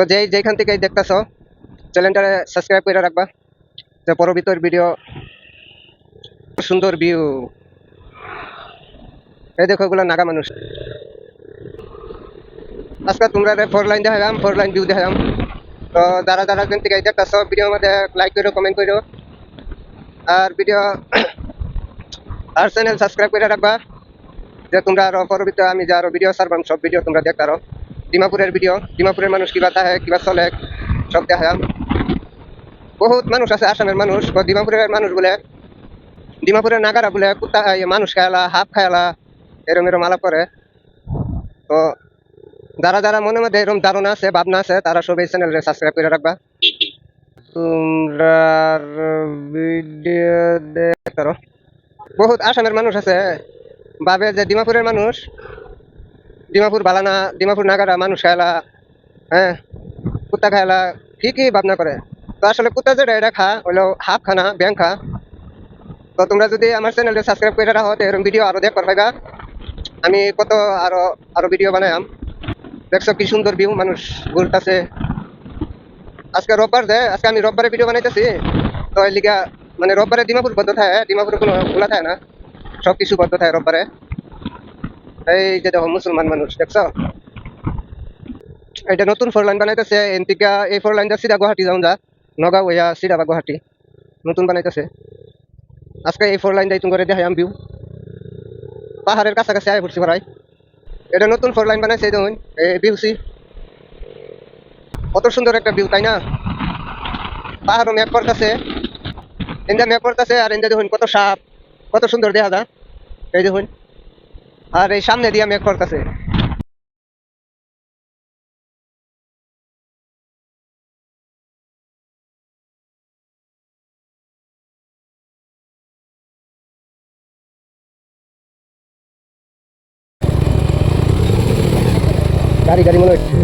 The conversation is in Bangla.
তো যেই যেখান থেকে দেখতেছ চ্যানেলটা সাবস্ক্রাইব করে রাখবা তো পরবর্তীর ভিডিও সুন্দর ভিউ এই দেখো এগুলো নাগা মানুষ। আজকে তোমরা ফোর লাইন দেখালাম ফোর লাইন ভিউ দেখালাম তো যারা যারা যেন থেকে দেখতেছ ভিডিও মধ্যে লাইক করো কমেন্ট করো। আর ভিডিও আর চ্যানেল সাবস্ক্রাইব করে রাখবা, যে তোমরা আরও পরবর্তীতে আমি যে আরও ভিডিও ছাড়বাম, সব ভিডিও তোমরা দেখতে আরও ডিমাপুরের ভিডিও, ডিমাপুরের মানুষ কিবা থাকে কিবা চলে, সব দেখাম বহুত মানুষ আছে আসামের মানুষ ডিমাপুরের মানুষ বলে, ডিমাপুরের নাগারা বলে, কুত্তা মানুষ খায়লা হাফ খায়লা, এরম এরম আলাপ করে। তো যারা যারা মনে মধ্যে এরম ধারণা আছে, ভাবনা আছে, তারা সবাই চ্যানেলে সাবস্ক্রাইব করে রাখবা। তোমরা ভিডিও দেখতে বহুত আসামের মানুষ আছে, ভাবে যে ডিমাপুরের মানুষ ডিমাপুর, বালানা, ডিমাপুর, নাগারা, মানুষ খায়লা হ্যাঁ কুত্তা খায়লা কি কি ভাবনা করে? তো আসলে কুত্তা যেটা, এটা খা, হইল হাফ খানা ব্যাং খা। তো তোমরা যদি আমার চ্যানেলটা সাবস্ক্রাইব করে রাখো, তো এরকম ভিডিও আরও দেখ পারবা আমি কত আরও আরও ভিডিও বানাইম দেখছ কি সুন্দর ভিউ মানুষ ঘুরতেছে। আজকে রোববার দে আজকে আমি রোববারে ভিডিও বানাইতেছি। তো এই লিগা মানে রোববারে ডিমাপুর বদ্ধ থাকে, ডিমাপুর কোনো খোলা থাকে না। সব কিছু বদ্ধ থাকে রোববারে। এই যে দেখো, মুসলমান মানুষ, দেখছ? এটা নতুন ফোর লাইন বানাইতেছে এনতিকা এই ফোর লাইনটা সিধা গুয়াহাটি যাও যা, নগাঁও হইয়া সিধা বা নতুন বানাইতেছে। আজকে এই ফোর লাইনটাই তুমি করে দেখাই আমি ভিউ পাহাড়ের কাছাকাছি আয় পড়ছি ভাই। এটা নতুন ফোর লাইন বানাইছে দেখুন, এই বিউসি কত সুন্দর একটা ভিউ তাই না? পাহাড়ও ম্যাপ করতেছে। ইন্দা ম্যাপ করতেছে, আর ইন্দা দেখুন, কত সাপ, কত সুন্দর দেখা যায় এই দেখুন আর এই সামনে দিয়া ম্যাপ করতেছে গাড়ি গাড়ি মনে হচ্ছে।